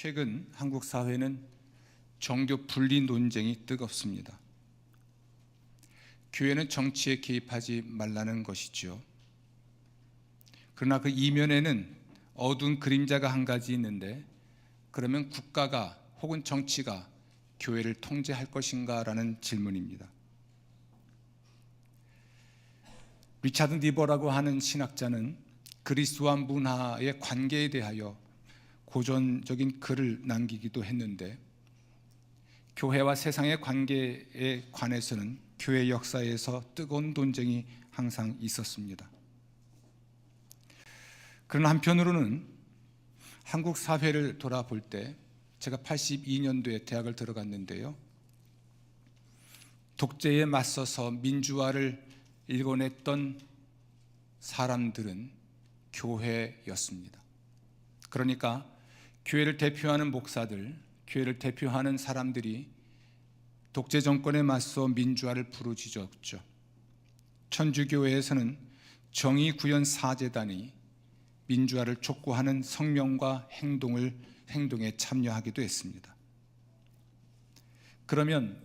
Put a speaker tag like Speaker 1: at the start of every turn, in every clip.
Speaker 1: 최근 한국 사회는 종교 분리 논쟁이 뜨겁습니다. 교회는 정치에 개입하지 말라는 것이죠. 그러나 그 이면에는 어두운 그림자가 한 가지 있는데 그러면 국가가 혹은 정치가 교회를 통제할 것인가라는 질문입니다. 리차드 니버라고 하는 신학자는 그리스도와 문화의 관계에 대하여 고전적인 글을 남기기도 했는데 교회와 세상의 관계에 관해서는 교회 역사에서 뜨거운 논쟁이 항상 있었습니다. 그러나 한편으로는 한국 사회를 돌아볼 때 제가 82년도에 대학을 들어갔는데요. 독재에 맞서서 민주화를 일궈냈던 사람들은 교회였습니다. 그러니까 교회를 대표하는 목사들, 교회를 대표하는 사람들이 독재 정권에 맞서 민주화를 부르짖었죠. 천주교회에서는 정의 구현 사재단이 민주화를 촉구하는 성명과 행동을 행동에 참여하기도 했습니다. 그러면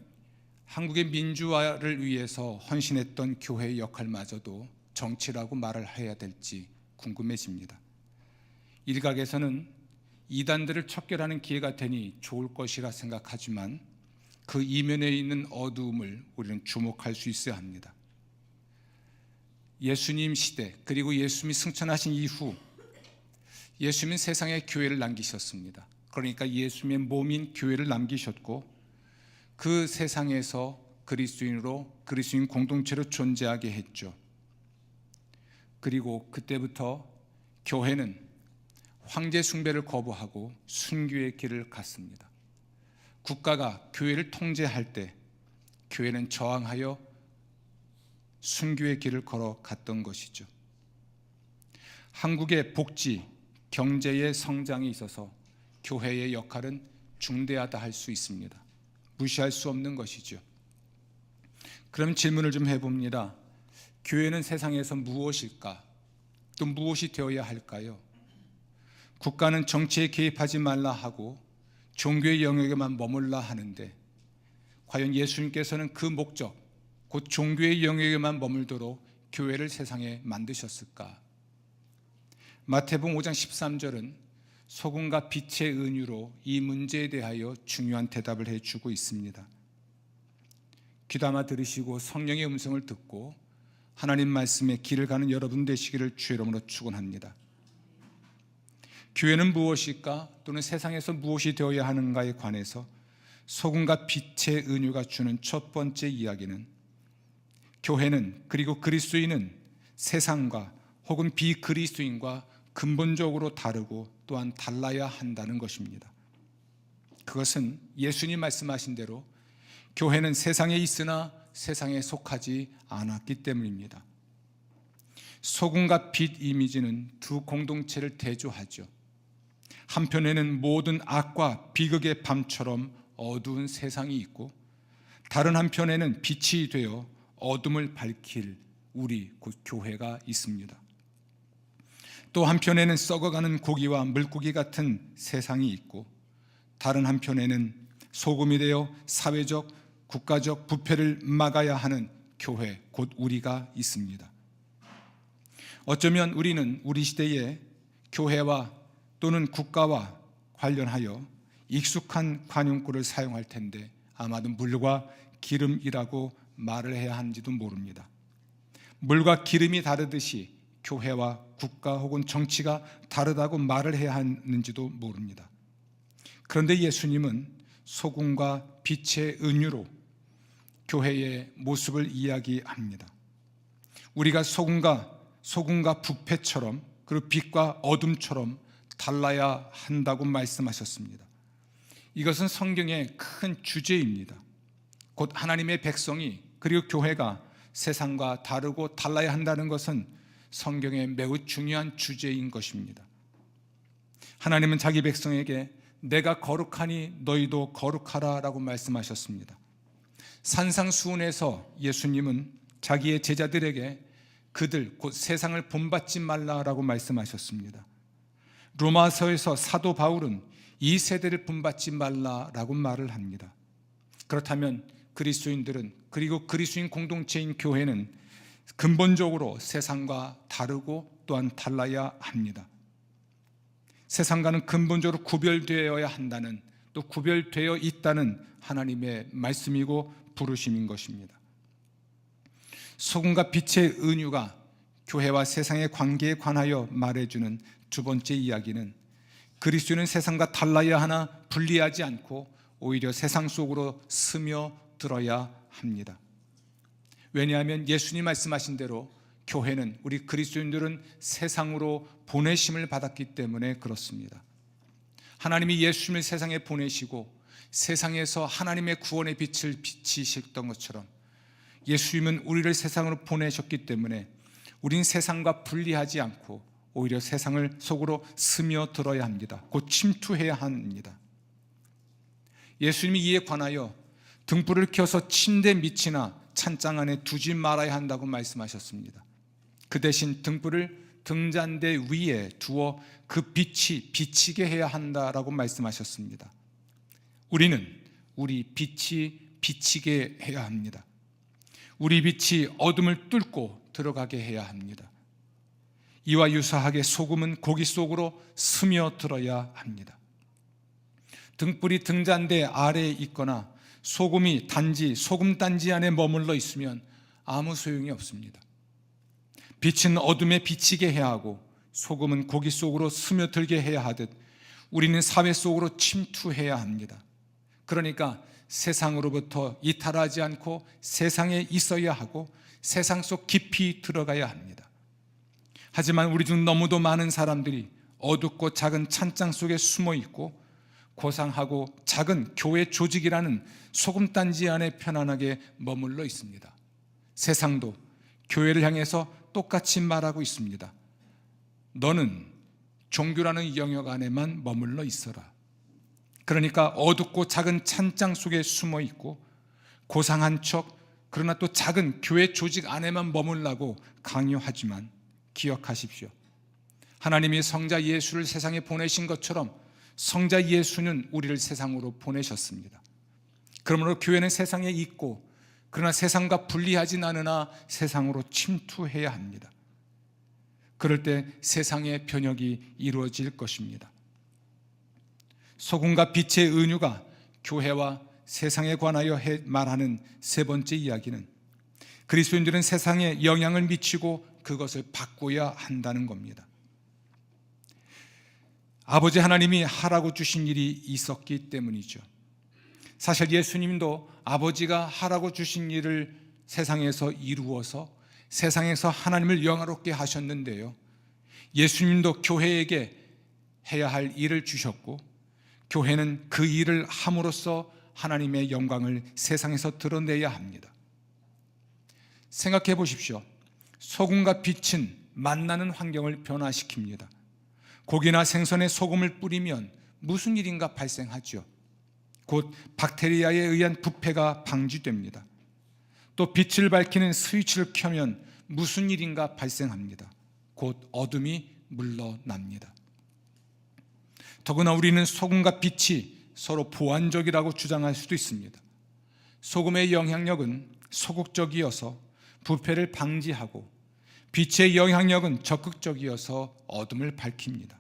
Speaker 1: 한국의 민주화를 위해서 헌신했던 교회의 역할마저도 정치라고 말을 해야 될지 궁금해집니다. 일각에서는 이단들을 척결하는 기회가 되니 좋을 것이라 생각하지만 그 이면에 있는 어두움을 우리는 주목할 수 있어야 합니다. 예수님 시대 그리고 예수님이 승천하신 이후 예수님은 세상에 교회를 남기셨습니다. 그러니까 예수님의 몸인 교회를 남기셨고 그 세상에서 그리스도인으로 그리스도인 공동체로 존재하게 했죠. 그리고 그때부터 교회는 황제 숭배를 거부하고 순교의 길을 갔습니다. 국가가 교회를 통제할 때 교회는 저항하여 순교의 길을 걸어갔던 것이죠. 한국의 복지, 경제의 성장에 있어서 교회의 역할은 중대하다 할 수 있습니다. 무시할 수 없는 것이죠. 그럼 질문을 좀 해봅니다. 교회는 세상에서 무엇일까? 또 무엇이 되어야 할까요? 국가는 정치에 개입하지 말라 하고 종교의 영역에만 머물라 하는데 과연 예수님께서는 그 목적, 곧 종교의 영역에만 머물도록 교회를 세상에 만드셨을까? 마태복음 5장 13절은 소금과 빛의 은유로 이 문제에 대하여 중요한 대답을 해 주고 있습니다. 귀담아 들으시고 성령의 음성을 듣고 하나님 말씀에 길을 가는 여러분 되시기를 주의 이름으로 축원합니다. 교회는 무엇일까 또는 세상에서 무엇이 되어야 하는가에 관해서 소금과 빛의 은유가 주는 첫 번째 이야기는 교회는 그리고 그리스도인은 세상과 혹은 비그리스도인과 근본적으로 다르고 또한 달라야 한다는 것입니다. 그것은 예수님 말씀하신 대로 교회는 세상에 있으나 세상에 속하지 않았기 때문입니다. 소금과 빛 이미지는 두 공동체를 대조하죠. 한편에는 모든 악과 비극의 밤처럼 어두운 세상이 있고 다른 한편에는 빛이 되어 어둠을 밝힐 우리 곧 교회가 있습니다. 또 한편에는 썩어가는 고기와 물고기 같은 세상이 있고 다른 한편에는 소금이 되어 사회적, 국가적 부패를 막아야 하는 교회, 곧 우리가 있습니다. 어쩌면 우리는 우리 시대에 교회와 또는 국가와 관련하여 익숙한 관용구를 사용할 텐데 아마도 물과 기름이라고 말을 해야 하는지도 모릅니다. 물과 기름이 다르듯이 교회와 국가 혹은 정치가 다르다고 말을 해야 하는지도 모릅니다. 그런데 예수님은 소금과 빛의 은유로 교회의 모습을 이야기합니다. 우리가 소금과 소금과 부패처럼 그리고 빛과 어둠처럼 달라야 한다고 말씀하셨습니다. 이것은 성경의 큰 주제입니다. 곧 하나님의 백성이 그리고 교회가 세상과 다르고 달라야 한다는 것은 성경의 매우 중요한 주제인 것입니다. 하나님은 자기 백성에게 내가 거룩하니 너희도 거룩하라라고 말씀하셨습니다. 산상수훈에서 예수님은 자기의 제자들에게 그들 곧 세상을 본받지 말라라고 말씀하셨습니다. 로마서에서 사도 바울은 이 세대를 본받지 말라라고 말을 합니다. 그렇다면 그리스도인들은 그리고 그리스도인 공동체인 교회는 근본적으로 세상과 다르고 또한 달라야 합니다. 세상과는 근본적으로 구별되어야 한다는 또 구별되어 있다는 하나님의 말씀이고 부르심인 것입니다. 소금과 빛의 은유가 교회와 세상의 관계에 관하여 말해주는 두 번째 이야기는 그리스도는 세상과 달라야 하나 분리하지 않고 오히려 세상 속으로 스며 들어야 합니다. 왜냐하면 예수님 말씀하신 대로 교회는 우리 그리스도인들은 세상으로 보내심을 받았기 때문에 그렇습니다. 하나님이 예수님을 세상에 보내시고 세상에서 하나님의 구원의 빛을 비치셨던 것처럼 예수님은 우리를 세상으로 보내셨기 때문에 우린 세상과 분리하지 않고 오히려 세상을 속으로 스며 들어야 합니다. 곧 침투해야 합니다. 예수님이 이에 관하여 등불을 켜서 침대 밑이나 찬장 안에 두지 말아야 한다고 말씀하셨습니다. 그 대신 등불을 등잔대 위에 두어 그 빛이 비치게 해야 한다라고 말씀하셨습니다. 우리는 우리 빛이 비치게 해야 합니다. 우리 빛이 어둠을 뚫고 들어가게 해야 합니다. 이와 유사하게 소금은 고기 속으로 스며 들어야 합니다. 등불이 등잔대 아래에 있거나 소금이 단지 소금 단지 안에 머물러 있으면 아무 소용이 없습니다. 빛은 어둠에 비치게 해야 하고 소금은 고기 속으로 스며들게 해야 하듯 우리는 사회 속으로 침투해야 합니다. 그러니까 세상으로부터 이탈하지 않고 세상에 있어야 하고 세상 속 깊이 들어가야 합니다. 하지만 우리 중 너무도 많은 사람들이 어둡고 작은 찬장 속에 숨어 있고 고상하고 작은 교회 조직이라는 소금단지 안에 편안하게 머물러 있습니다. 세상도 교회를 향해서 똑같이 말하고 있습니다. 너는 종교라는 영역 안에만 머물러 있어라. 그러니까 어둡고 작은 찬장 속에 숨어 있고 고상한 척 그러나 또 작은 교회 조직 안에만 머물라고 강요하지만 기억하십시오. 하나님이 성자 예수를 세상에 보내신 것처럼 성자 예수는 우리를 세상으로 보내셨습니다. 그러므로 교회는 세상에 있고 그러나 세상과 분리하진 않으나 세상으로 침투해야 합니다. 그럴 때 세상의 변혁이 이루어질 것입니다. 소금과 빛의 은유가 교회와 세상에 관하여 말하는 세 번째 이야기는 그리스도인들은 세상에 영향을 미치고 그것을 바꿔야 한다는 겁니다. 아버지 하나님이 하라고 주신 일이 있었기 때문이죠. 사실 예수님도 아버지가 하라고 주신 일을 세상에서 이루어서 세상에서 하나님을 영화롭게 하셨는데요. 예수님도 교회에게 해야 할 일을 주셨고, 교회는 그 일을 함으로써 하나님의 영광을 세상에서 드러내야 합니다. 생각해 보십시오. 소금과 빛은 만나는 환경을 변화시킵니다. 고기나 생선에 소금을 뿌리면 무슨 일인가 발생하죠. 곧 박테리아에 의한 부패가 방지됩니다. 또 빛을 밝히는 스위치를 켜면 무슨 일인가 발생합니다. 곧 어둠이 물러납니다. 더구나 우리는 소금과 빛이 서로 보완적이라고 주장할 수도 있습니다. 소금의 영향력은 소극적이어서 부패를 방지하고 빛의 영향력은 적극적이어서 어둠을 밝힙니다.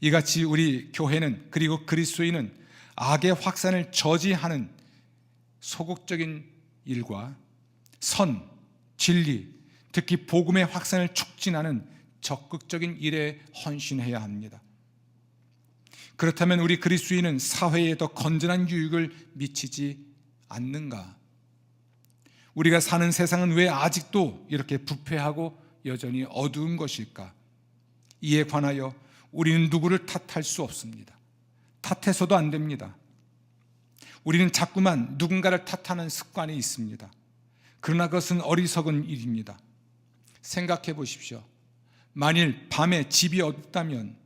Speaker 1: 이같이 우리 교회는 그리고 그리스도인은 악의 확산을 저지하는 소극적인 일과 선, 진리, 특히 복음의 확산을 촉진하는 적극적인 일에 헌신해야 합니다. 그렇다면 우리 그리스도인은 사회에 더 건전한 유익을 미치지 않는가? 우리가 사는 세상은 왜 아직도 이렇게 부패하고 여전히 어두운 것일까? 이에 관하여 우리는 누구를 탓할 수 없습니다. 탓해서도 안 됩니다. 우리는 자꾸만 누군가를 탓하는 습관이 있습니다. 그러나 그것은 어리석은 일입니다. 생각해 보십시오. 만일 밤에 집이 어둡다면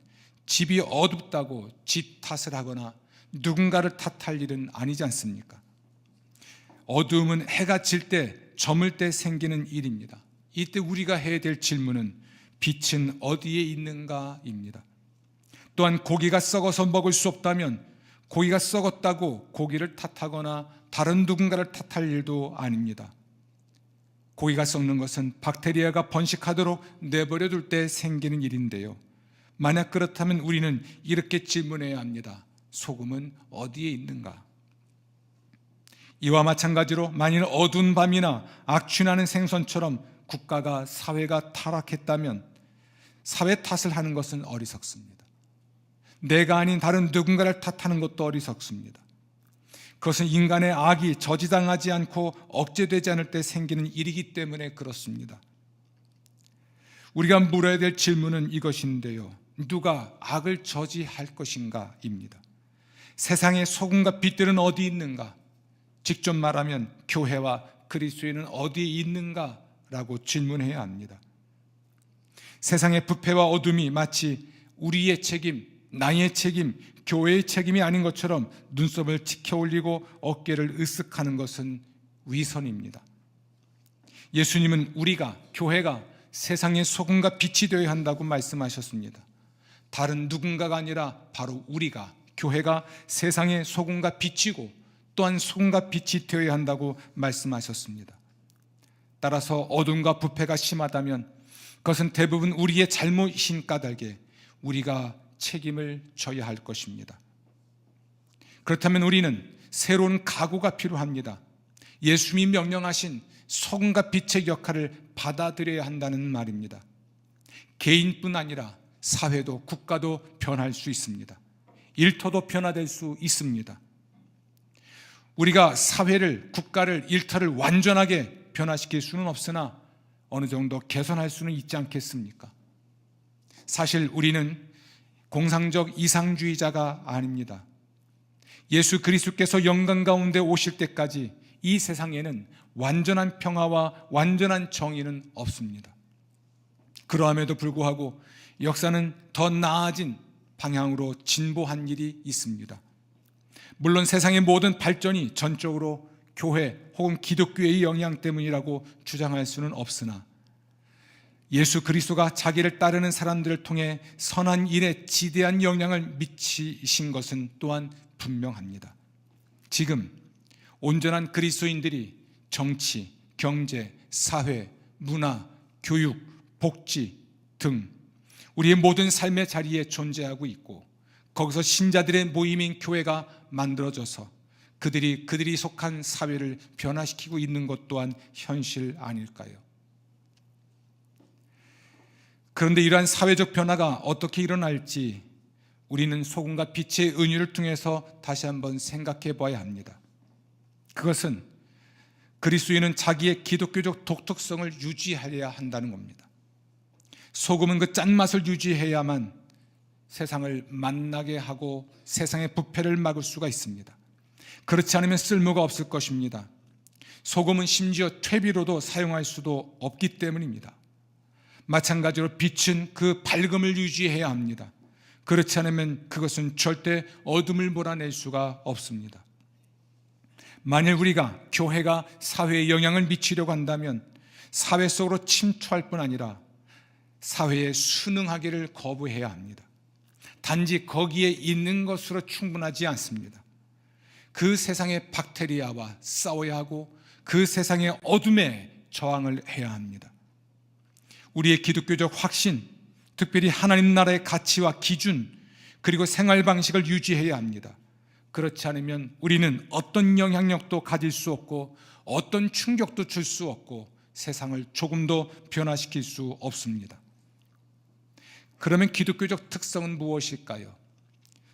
Speaker 1: 집이 어둡다고 집 탓을 하거나 누군가를 탓할 일은 아니지 않습니까? 어두움은 해가 질 때, 저물 때 생기는 일입니다. 이때 우리가 해야 될 질문은 빛은 어디에 있는가입니다. 또한 고기가 썩어서 먹을 수 없다면 고기가 썩었다고 고기를 탓하거나 다른 누군가를 탓할 일도 아닙니다. 고기가 썩는 것은 박테리아가 번식하도록 내버려 둘 때 생기는 일인데요. 만약 그렇다면 우리는 이렇게 질문해야 합니다. 소금은 어디에 있는가? 이와 마찬가지로 만일 어두운 밤이나 악취나는 생선처럼 국가가 사회가 타락했다면 사회 탓을 하는 것은 어리석습니다. 내가 아닌 다른 누군가를 탓하는 것도 어리석습니다. 그것은 인간의 악이 저지당하지 않고 억제되지 않을 때 생기는 일이기 때문에 그렇습니다. 우리가 물어야 될 질문은 이것인데요. 누가 악을 저지할 것인가입니다. 세상의 소금과 빛들은 어디 있는가? 직접 말하면 교회와 그리스도인은 어디에 있는가라고 질문해야 합니다. 세상의 부패와 어둠이 마치 우리의 책임, 나의 책임, 교회의 책임이 아닌 것처럼 눈썹을 치켜 올리고 어깨를 으쓱하는 것은 위선입니다. 예수님은 우리가 교회가 세상의 소금과 빛이 되어야 한다고 말씀하셨습니다. 다른 누군가가 아니라 바로 우리가 교회가 세상의 소금과 빛이고 또한 소금과 빛이 되어야 한다고 말씀하셨습니다. 따라서 어둠과 부패가 심하다면 그것은 대부분 우리의 잘못이신 까닭에 우리가 책임을 져야 할 것입니다. 그렇다면 우리는 새로운 각오가 필요합니다. 예수님이 명령하신 소금과 빛의 역할을 받아들여야 한다는 말입니다. 개인뿐 아니라 사회도 국가도 변할 수 있습니다. 일터도 변화될 수 있습니다. 우리가 사회를, 국가를, 일터를 완전하게 변화시킬 수는 없으나 어느 정도 개선할 수는 있지 않겠습니까? 사실 우리는 공상적 이상주의자가 아닙니다. 예수 그리스도께서 영광 가운데 오실 때까지 이 세상에는 완전한 평화와 완전한 정의는 없습니다. 그러함에도 불구하고 역사는 더 나아진 방향으로 진보한 일이 있습니다. 물론 세상의 모든 발전이 전적으로 교회 혹은 기독교의 영향 때문이라고 주장할 수는 없으나 예수 그리스도가 자기를 따르는 사람들을 통해 선한 일에 지대한 영향을 미치신 것은 또한 분명합니다. 지금 온전한 그리스도인들이 정치, 경제, 사회, 문화, 교육, 복지 등 우리의 모든 삶의 자리에 존재하고 있고 거기서 신자들의 모임인 교회가 만들어져서 그들이 그들이 속한 사회를 변화시키고 있는 것 또한 현실 아닐까요? 그런데 이러한 사회적 변화가 어떻게 일어날지 우리는 소금과 빛의 은유를 통해서 다시 한번 생각해 봐야 합니다. 그것은 그리스도인은 자기의 기독교적 독특성을 유지해야 한다는 겁니다. 소금은 그 짠맛을 유지해야만 세상을 만나게 하고 세상의 부패를 막을 수가 있습니다. 그렇지 않으면 쓸모가 없을 것입니다. 소금은 심지어 퇴비로도 사용할 수도 없기 때문입니다. 마찬가지로 빛은 그 밝음을 유지해야 합니다. 그렇지 않으면 그것은 절대 어둠을 몰아낼 수가 없습니다. 만일 우리가 교회가 사회에 영향을 미치려고 한다면 사회 속으로 침투할 뿐 아니라 사회에 순응하기를 거부해야 합니다. 단지 거기에 있는 것으로 충분하지 않습니다. 그 세상의 박테리아와 싸워야 하고 그 세상의 어둠에 저항을 해야 합니다. 우리의 기독교적 확신, 특별히 하나님 나라의 가치와 기준, 그리고 생활 방식을 유지해야 합니다. 그렇지 않으면 우리는 어떤 영향력도 가질 수 없고 어떤 충격도 줄 수 없고 세상을 조금도 변화시킬 수 없습니다. 그러면 기독교적 특성은 무엇일까요?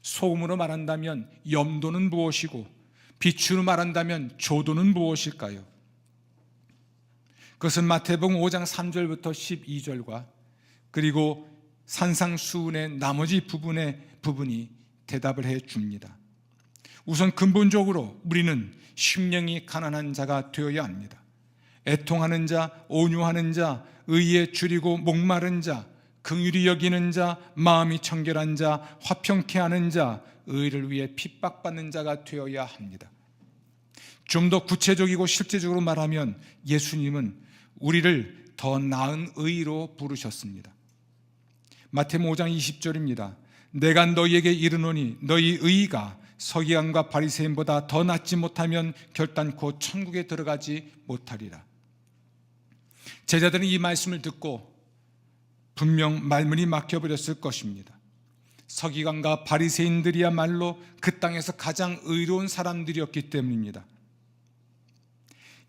Speaker 1: 소음으로 말한다면 염도는 무엇이고 빛으로 말한다면 조도는 무엇일까요? 그것은 마태복음 5장 3절부터 12절과 그리고 산상수훈의 나머지 부분의 부분이 대답을 해 줍니다. 우선 근본적으로 우리는 심령이 가난한 자가 되어야 합니다. 애통하는 자, 온유하는 자, 의에 줄이고 목마른 자, 긍휼히 여기는 자, 마음이 청결한 자, 화평케 하는 자, 의를 위해 핍박받는 자가 되어야 합니다. 좀 더 구체적이고 실제적으로 말하면 예수님은 우리를 더 나은 의로 부르셨습니다. 마태복음 5장 20절입니다. 내가 너희에게 이르노니 너희 의가 서기관과 바리새인보다 더 낫지 못하면 결단코 천국에 들어가지 못하리라. 제자들은 이 말씀을 듣고 분명 말문이 막혀 버렸을 것입니다. 서기관과 바리새인들이야말로 그 땅에서 가장 의로운 사람들이었기 때문입니다.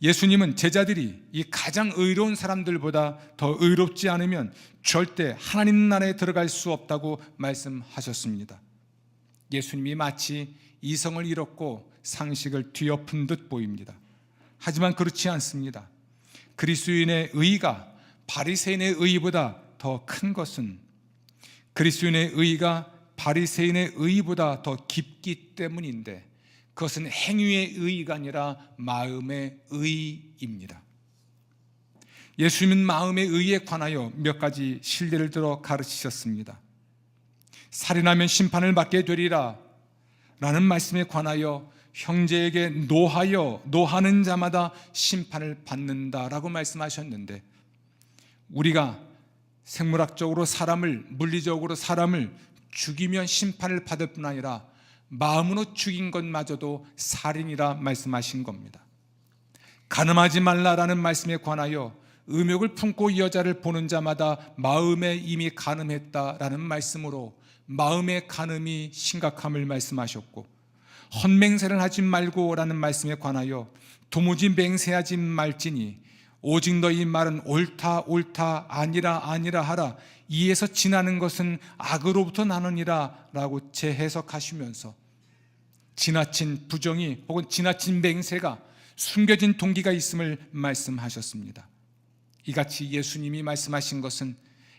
Speaker 1: 예수님은 제자들이 이 가장 의로운 사람들보다 더 의롭지 않으면 절대 하나님 나라에 들어갈 수 없다고 말씀하셨습니다. 예수님이 마치 이성을 잃었고 상식을 뒤엎은 듯 보입니다. 하지만 그렇지 않습니다. 그리스도인의 의가 바리새인의 의보다 더 큰 것은 그리스도인의 의가 바리새인의 의보다 더 깊기 때문인데 그것은 행위의 의가 아니라 마음의 의입니다. 예수님은 마음의 의에 관하여 몇 가지 실례를 들어 가르치셨습니다. 살인하면 심판을 받게 되리라 라는 말씀에 관하여 형제에게 노하여 노하는 자마다 심판을 받는다라고 말씀하셨는데 우리가 생물학적으로 사람을 물리적으로 사람을 죽이면 심판을 받을 뿐 아니라 마음으로 죽인 것마저도 살인이라 말씀하신 겁니다. 가늠하지 말라라는 말씀에 관하여 음욕을 품고 이 여자를 보는 자마다 마음에 이미 가늠했다라는 말씀으로 마음의 가늠이 심각함을 말씀하셨고 헛맹세를 하지 말고라는 말씀에 관하여 도무지 맹세하지 말지니 오직 너희 말은 옳다 옳다 아니라 아니라 하라 이에서 지나는 것은 악으로부터 나느니라 라고 재해석하시면서 지나친 부정이 혹은 지나친 맹세가 숨겨진 동기가 있음을 말씀하셨습니다. 이같이 예수님이 말씀하신 것은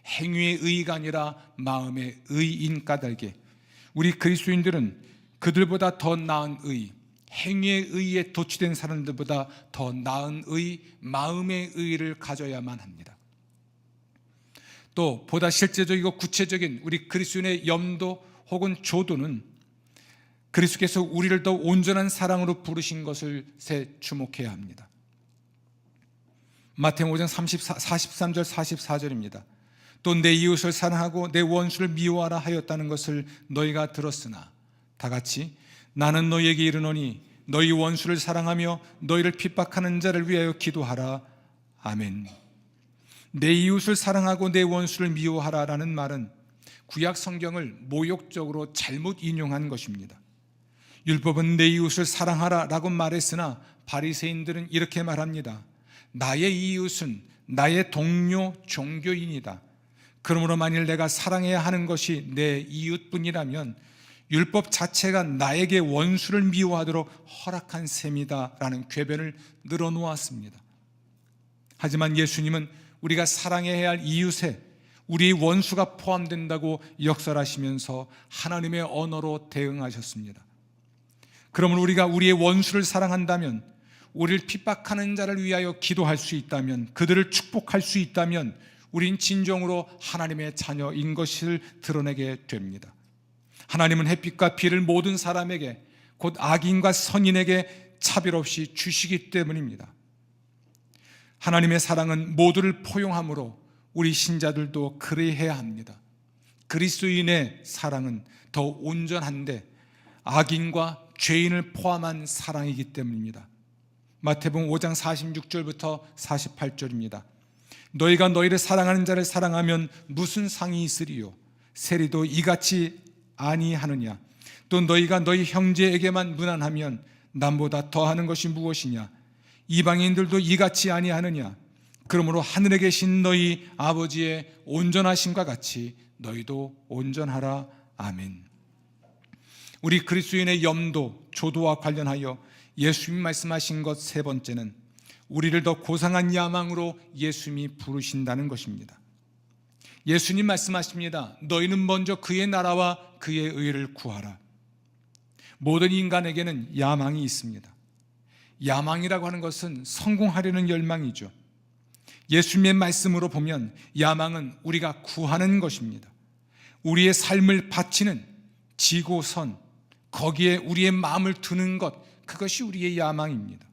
Speaker 1: 행위의 의가 아니라 마음의 의인 까닭에 우리 그리스도인들은 그들보다 더 나은 의, 행위의 의에 도취된 사람들보다 더 나은 의, 마음의 의를 가져야만 합니다. 또 보다 실제적이고 구체적인 우리 그리스도인의 염도 혹은 조도는 그리스도께서 우리를 더 온전한 사랑으로 부르신 것을 새 주목해야 합니다. 마태복음 5장 34, 43절 44절입니다. 또 내 이웃을 사랑하고 내 원수를 미워하라 하였다는 것을 너희가 들었으나 다 같이 나는 너희에게 이르노니 너희 원수를 사랑하며 너희를 핍박하는 자를 위하여 기도하라. 아멘. 내 이웃을 사랑하고 내 원수를 미워하라라는 말은 구약 성경을 모욕적으로 잘못 인용한 것입니다. 율법은 내 이웃을 사랑하라라고 말했으나 바리새인들은 이렇게 말합니다. 나의 이웃은 나의 동료 종교인이다. 그러므로 만일 내가 사랑해야 하는 것이 내 이웃뿐이라면 율법 자체가 나에게 원수를 미워하도록 허락한 셈이다라는 궤변을 늘어놓았습니다. 하지만 예수님은 우리가 사랑해야 할 이웃에 우리 원수가 포함된다고 역설하시면서 하나님의 언어로 대응하셨습니다. 그러면 우리가 우리의 원수를 사랑한다면 우리를 핍박하는 자를 위하여 기도할 수 있다면 그들을 축복할 수 있다면 우린 진정으로 하나님의 자녀인 것을 드러내게 됩니다. 하나님은 햇빛과 비를 모든 사람에게 곧 악인과 선인에게 차별 없이 주시기 때문입니다. 하나님의 사랑은 모두를 포용하므로 우리 신자들도 그래야 합니다. 그리스도인의 사랑은 더 온전한데 악인과 죄인을 포함한 사랑이기 때문입니다. 마태복음 5장 46절부터 48절입니다. 너희가 너희를 사랑하는 자를 사랑하면 무슨 상이 있으리요? 세리도 이같이 아니하느냐? 또 너희가 너희 형제에게만 무난하면 남보다 더하는 것이 무엇이냐? 이방인들도 이같이 아니하느냐? 그러므로 하늘에 계신 너희 아버지의 온전하심과 같이 너희도 온전하라. 아멘. 우리 그리스도인의 염도, 조도와 관련하여 예수님 말씀하신 것 세 번째는 우리를 더 고상한 야망으로 예수님이 부르신다는 것입니다. 예수님 말씀하십니다. 너희는 먼저 그의 나라와 그의 의를 구하라. 모든 인간에게는 야망이 있습니다. 야망이라고 하는 것은 성공하려는 열망이죠. 예수님의 말씀으로 보면 야망은 우리가 구하는 것입니다. 우리의 삶을 바치는 지고선, 거기에 우리의 마음을 두는 것, 그것이 우리의 야망입니다.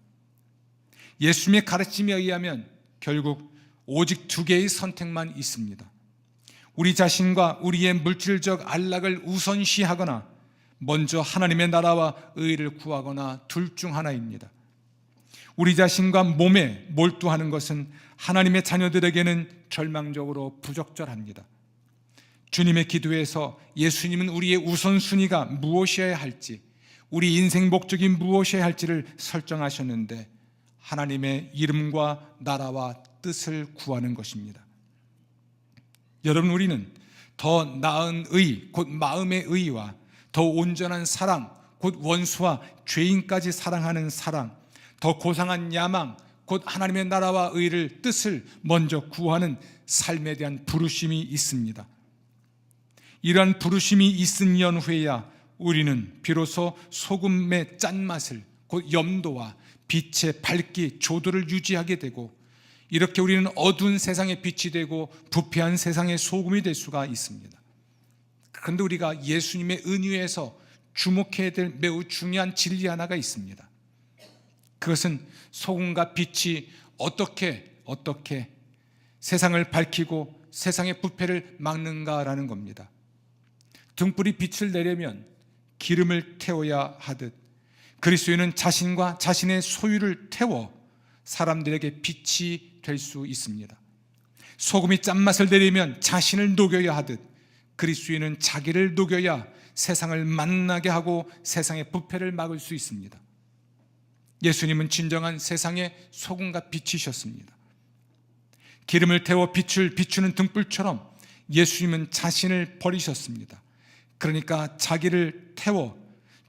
Speaker 1: 예수님의 가르침에 의하면 결국 오직 두 개의 선택만 있습니다. 우리 자신과 우리의 물질적 안락을 우선시하거나 먼저 하나님의 나라와 의를 구하거나 둘 중 하나입니다. 우리 자신과 몸에 몰두하는 것은 하나님의 자녀들에게는 절망적으로 부적절합니다. 주님의 기도에서 예수님은 우리의 우선순위가 무엇이어야 할지, 우리 인생 목적이 무엇이어야 할지를 설정하셨는데 하나님의 이름과 나라와 뜻을 구하는 것입니다. 여러분 우리는 더 나은 의, 곧 마음의 의와 더 온전한 사랑, 곧 원수와 죄인까지 사랑하는 사랑, 더 고상한 야망, 곧 하나님의 나라와 의를 뜻을 먼저 구하는 삶에 대한 부르심이 있습니다. 이러한 부르심이 있은 연후에야 우리는 비로소 소금의 짠맛을 곧 염도와 빛의 밝기, 조도를 유지하게 되고 이렇게 우리는 어두운 세상의 빛이 되고 부패한 세상의 소금이 될 수가 있습니다. 그런데 우리가 예수님의 은유에서 주목해야 될 매우 중요한 진리 하나가 있습니다. 그것은 소금과 빛이 어떻게 어떻게 세상을 밝히고 세상의 부패를 막는가라는 겁니다. 등불이 빛을 내려면 기름을 태워야 하듯 그리스도인은 자신과 자신의 소유를 태워 사람들에게 빛이 될 수 있습니다. 소금이 짠맛을 내리면 자신을 녹여야 하듯 그리스도인은 자기를 녹여야 세상을 만나게 하고 세상의 부패를 막을 수 있습니다. 예수님은 진정한 세상의 소금과 빛이셨습니다. 기름을 태워 빛을 비추는 등불처럼 예수님은 자신을 버리셨습니다. 그러니까 자기를 태워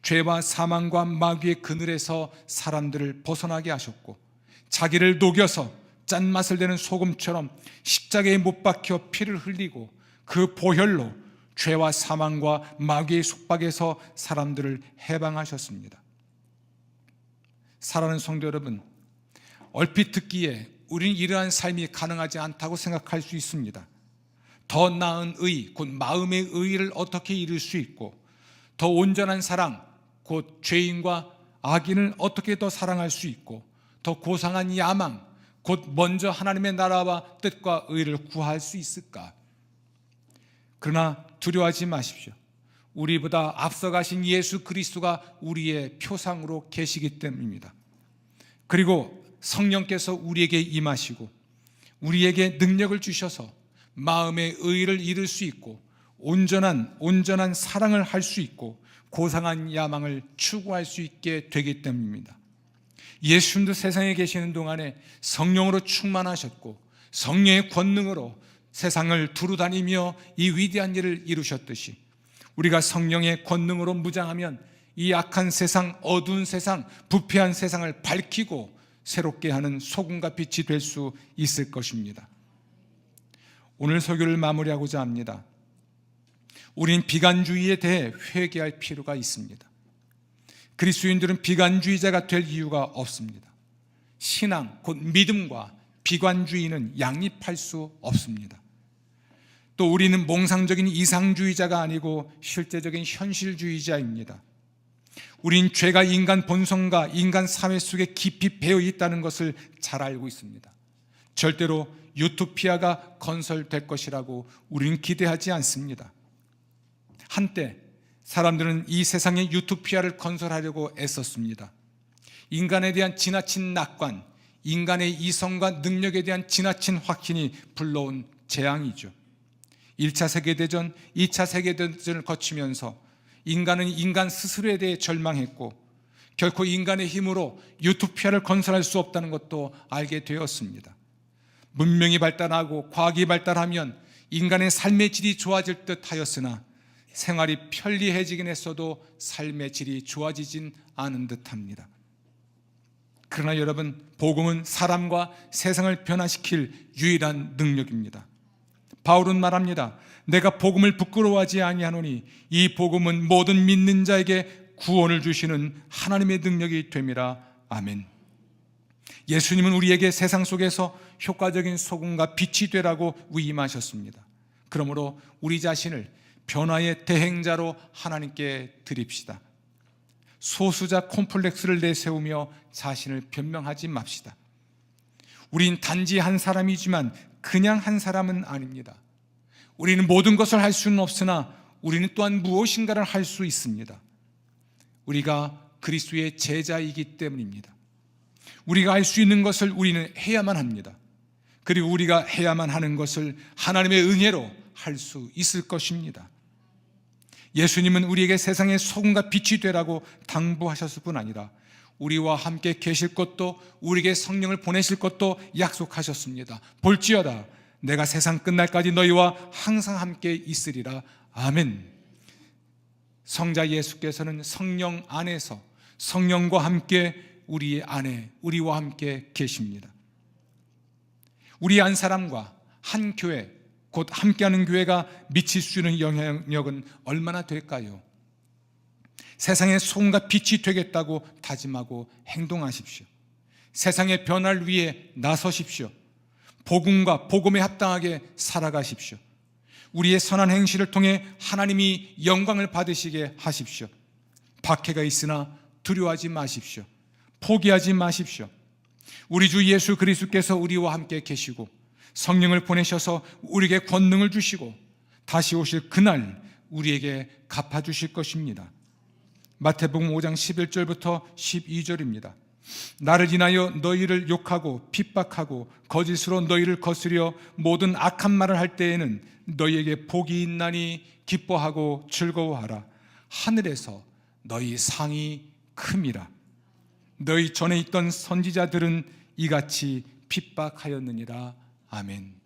Speaker 1: 죄와 사망과 마귀의 그늘에서 사람들을 벗어나게 하셨고 자기를 녹여서 짠맛을 내는 소금처럼 십자가에 못 박혀 피를 흘리고 그 보혈로 죄와 사망과 마귀의 속박에서 사람들을 해방하셨습니다. 사랑하는 성도 여러분, 얼핏 듣기에 우리는 이러한 삶이 가능하지 않다고 생각할 수 있습니다. 더 나은 의, 곧 마음의 의를 어떻게 이룰 수 있고, 더 온전한 사랑, 곧 죄인과 악인을 어떻게 더 사랑할 수 있고, 더 고상한 야망, 곧 먼저 하나님의 나라와 뜻과 의를 구할 수 있을까? 그러나 두려워하지 마십시오. 우리보다 앞서가신 예수 그리스도가 우리의 표상으로 계시기 때문입니다. 그리고 성령께서 우리에게 임하시고 우리에게 능력을 주셔서 마음의 의를 이룰 수 있고 온전한 온전한 사랑을 할 수 있고 고상한 야망을 추구할 수 있게 되기 때문입니다. 예수님도 세상에 계시는 동안에 성령으로 충만하셨고 성령의 권능으로 세상을 두루 다니며 이 위대한 일을 이루셨듯이 우리가 성령의 권능으로 무장하면 이 악한 세상, 어두운 세상, 부패한 세상을 밝히고 새롭게 하는 소금과 빛이 될 수 있을 것입니다. 오늘 설교를 마무리하고자 합니다. 우린 비관주의에 대해 회개할 필요가 있습니다. 그리스도인들은 비관주의자가 될 이유가 없습니다. 신앙, 곧 믿음과 비관주의는 양립할 수 없습니다. 또 우리는 몽상적인 이상주의자가 아니고 실제적인 현실주의자입니다. 우린 죄가 인간 본성과 인간 사회 속에 깊이 배어 있다는 것을 잘 알고 있습니다. 절대로 유토피아가 건설될 것이라고 우리는 기대하지 않습니다. 한때 사람들은 이 세상의 유토피아를 건설하려고 애썼습니다. 인간에 대한 지나친 낙관, 인간의 이성과 능력에 대한 지나친 확신이 불러온 재앙이죠. 1차 세계대전, 2차 세계대전을 거치면서 인간은 인간 스스로에 대해 절망했고 결코 인간의 힘으로 유토피아를 건설할 수 없다는 것도 알게 되었습니다. 문명이 발달하고 과학이 발달하면 인간의 삶의 질이 좋아질 듯 하였으나 생활이 편리해지긴 했어도 삶의 질이 좋아지진 않은 듯 합니다. 그러나 여러분, 복음은 사람과 세상을 변화시킬 유일한 능력입니다. 바울은 말합니다. 내가 복음을 부끄러워하지 아니하노니 이 복음은 모든 믿는 자에게 구원을 주시는 하나님의 능력이 됨이라. 아멘. 예수님은 우리에게 세상 속에서 효과적인 소금과 빛이 되라고 위임하셨습니다. 그러므로 우리 자신을 변화의 대행자로 하나님께 드립시다. 소수자 콤플렉스를 내세우며 자신을 변명하지 맙시다. 우린 단지 한 사람이지만 그냥 한 사람은 아닙니다. 우리는 모든 것을 할 수는 없으나 우리는 또한 무엇인가를 할 수 있습니다. 우리가 그리스도의 제자이기 때문입니다. 우리가 할 수 있는 것을 우리는 해야만 합니다. 그리고 우리가 해야만 하는 것을 하나님의 은혜로 할 수 있을 것입니다. 예수님은 우리에게 세상의 소금과 빛이 되라고 당부하셨을 뿐 아니라 우리와 함께 계실 것도 우리에게 성령을 보내실 것도 약속하셨습니다. 볼지어다 내가 세상 끝날까지 너희와 항상 함께 있으리라. 아멘. 성자 예수께서는 성령 안에서 성령과 함께 우리 안에 우리와 함께 계십니다. 우리 한 사람과 한 교회 곧 함께하는 교회가 미칠 수 있는 영향력은 얼마나 될까요? 세상의 소금과 빛이 되겠다고 다짐하고 행동하십시오. 세상의 변화를 위해 나서십시오. 복음과 복음에 합당하게 살아가십시오. 우리의 선한 행실을 통해 하나님이 영광을 받으시게 하십시오. 박해가 있으나 두려워하지 마십시오. 포기하지 마십시오. 우리 주 예수 그리스도께서 우리와 함께 계시고 성령을 보내셔서 우리에게 권능을 주시고 다시 오실 그날 우리에게 갚아 주실 것입니다. 마태복음 5장 11절부터 12절입니다. 나를 인하여 너희를 욕하고 핍박하고 거짓으로 너희를 거스려 모든 악한 말을 할 때에는 너희에게 복이 있나니 기뻐하고 즐거워하라. 하늘에서 너희 상이 큼이라. 너희 전에 있던 선지자들은 이같이 핍박하였느니라. 아멘.